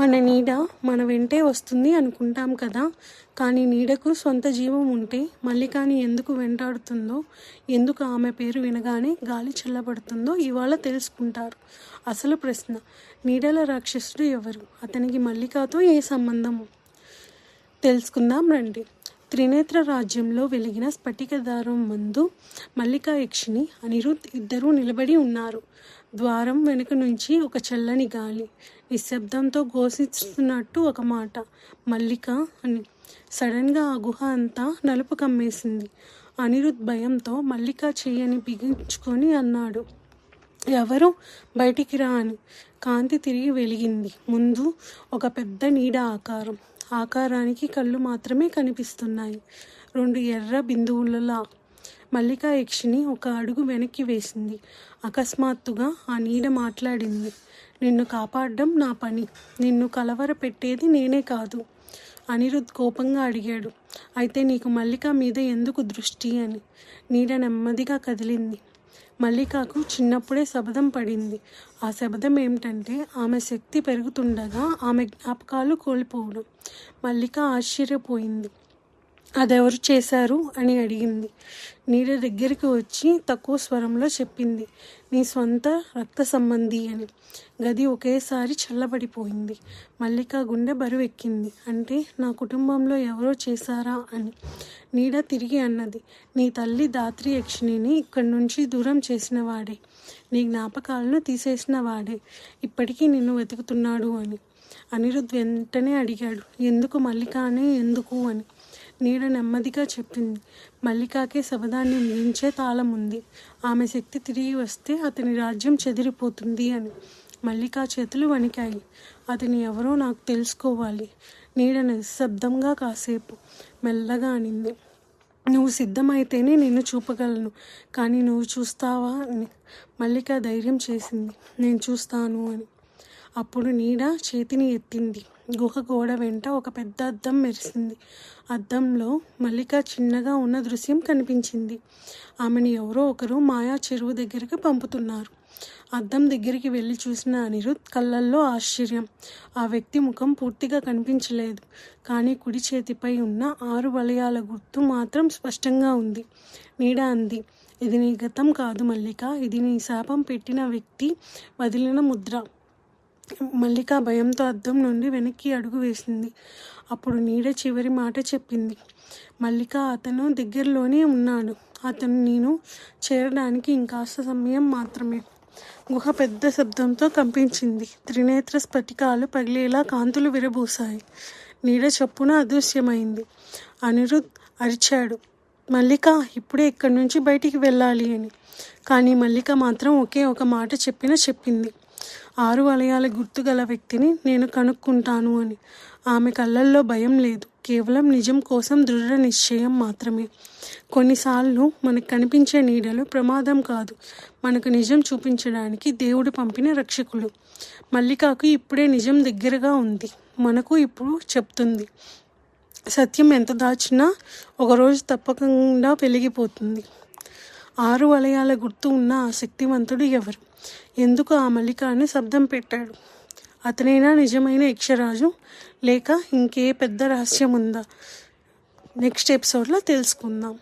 మన నీడ మన వెంటే వస్తుంది అనుకుంటాం కదా. కానీ నీడకు సొంత జీవం ఉంటే మల్లికాని ఎందుకు వెంటాడుతుందో ఎందుకు ఆమె పేరు వినగానే గాలి చల్లబడుతుందో ఇవాళ తెలుసుకుంటారు. అసలు ప్రశ్న నీడల రాక్షసుడు ఎవరు? అతనికి మల్లికాతో ఏ సంబంధము? తెలుసుకుందాం రండి. త్రినేత్ర రాజ్యంలో వెలిగిన స్ఫటిక దారం ముందు మల్లికా యక్షిని అనిరుద్ ఇద్దరూ నిలబడి ఉన్నారు. ద్వారం వెనుక నుంచి ఒక చల్లని గాలి నిశ్శబ్దంతో ఘోషిస్తున్నట్టు ఒక మాట. మల్లిక అని. సడన్గా ఆ గుహ అంతా నలుపు కమ్మేసింది. అనిరుద్ భయంతో మల్లిక చెయ్యని బిగించుకొని అన్నాడు. ఎవరు? బయటికి రా అని. కాంతి తిరిగి వెలిగింది. ముందు ఒక పెద్ద నీడ ఆకారం. ఆకారానికి కళ్ళు మాత్రమే కనిపిస్తున్నాయి. రెండు ఎర్ర బిందువులలా. మల్లికా యక్షిని ఒక అడుగు వెనక్కి వేసింది. అకస్మాత్తుగా ఆ నీడ మాట్లాడింది. నిన్ను కాపాడడం నా పని. నిన్ను కలవర పెట్టేది నేనే కాదు. అనిరుద్ కోపంగా అడిగాడు. అయితే నీకు మల్లిక మీద ఎందుకు దృష్టి అని. నీడ నెమ్మదిగా కదిలింది. మల్లికాకు చిన్నప్పుడే శబదం పడింది. ఆ శబదం ఏమిటంటే ఆమె శక్తి పెరుగుతుండగా ఆమె జ్ఞాపకాలు కోల్పోవడం. మల్లిక ఆశ్చర్యపోయింది. అదెవరు చేశారు అని అడిగింది. నీడ దగ్గరికి వచ్చి తక్కువ స్వరంలో చెప్పింది. నీ సొంత రక్త సంబంధి అని. గది ఒకేసారి చల్లబడిపోయింది. మల్లిక గుండె బరువెక్కింది. అంటే నా కుటుంబంలో ఎవరో చేశారా అని. నీడ తిరిగి అన్నది. నీ తల్లి దాత్రి యక్షిణిని ఇక్కడి నుంచి దూరం చేసిన వాడే. నీ జ్ఞాపకాలను తీసేసిన వాడే. ఇప్పటికీ నిన్ను వెతుకుతున్నాడు అని. అనిరుద్ వెంటనే అడిగాడు. ఎందుకు మల్లిక అని? ఎందుకు అని. నీడ నెమ్మదిగా చెప్పింది. మల్లికాకే శబదాన్ని మించే తాళం ఉంది ఆమె శక్తి తిరిగి వస్తే అతని రాజ్యం చెదిరిపోతుంది అని మల్లికా చేతులు వణికాయి. అతని ఎవరో నాకు తెలుసుకోవాలి. నీడ నిశ్శబ్దంగా కాసేపు మెల్లగా అనింది. నువ్వు సిద్ధమైతేనే నిన్ను చూపగలను. కానీ నువ్వు చూస్తావా అని మల్లిక ధైర్యం చేసింది. నేను చూస్తాను అని అప్పుడు నీడ చేతిని ఎత్తింది. గుహ గోడ వెంట ఒక పెద్ద అద్దం మెరిసింది. అద్దంలో మల్లిక చిన్నగా ఉన్న దృశ్యం కనిపించింది. ఆమెను ఎవరో ఒకరు మాయా చెరువు దగ్గరికి పంపుతున్నారు. అద్దం దగ్గరికి వెళ్ళి చూసిన అనిరుద్ కళ్ళల్లో ఆశ్చర్యం. ఆ వ్యక్తి ముఖం పూర్తిగా కనిపించలేదు. కానీ కుడి చేతిపై ఉన్న ఆరు వలయాల గుర్తు మాత్రం స్పష్టంగా ఉంది. నీడ అంది ఇది నీ గతం కాదు మల్లిక. ఇది నీ శాపం పెట్టిన వ్యక్తి వదిలిన ముద్ర. మల్లిక భయంతో అద్దం నుండి వెనక్కి అడుగు వేసింది. అప్పుడు నీడ చివరి మాట చెప్పింది. మల్లిక అతను దగ్గరలోనే ఉన్నాడు. అతను నేను చేరడానికి ఇంకాస్త సమయం మాత్రమే. గుహ పెద్ద శబ్దంతో కంపించింది. త్రినేత్ర స్ఫటికాలు పగిలేలా కాంతులు విరబూసాయి నీడ చప్పున అదృశ్యమైంది. అనిరుద్ అరిచాడు. మల్లిక ఇప్పుడే ఇక్కడి నుంచి బయటికి వెళ్ళాలి అని. కానీ మల్లిక మాత్రం ఒకే ఒక మాట చెప్పిన చెప్పింది. ఆరు వలయాల గుర్తుగల వ్యక్తిని నేను కనుక్కుంటాను అని. ఆమె కళ్ళల్లో భయం లేదు. కేవలం నిజం కోసం దృఢ నిశ్చయం మాత్రమే. కొన్నిసార్లు మనకు కనిపించే నీడలు ప్రమాదం కాదు. మనకు నిజం చూపించడానికి దేవుడు పంపిన రక్షకులు. మల్లికాకు ఇప్పుడే నిజం దగ్గరగా ఉంది. మనకు ఇప్పుడు చెప్తుంది. సత్యం ఎంత దాచినా ఒకరోజు తప్పకుండా వెలిగిపోతుంది. ఆరు వలయాల గుర్తు ఉన్న ఆ శక్తివంతుడు ఎవరు? ఎందుకు ఆ మల్లికాన్ని శబ్దం పెట్టాడు? అతనైనా నిజమైన యక్షరాజు? లేక ఇంకే పెద్ద రహస్యం ఉందా నెక్స్ట్ ఎపిసోడ్లో తెలుసుకుందాం.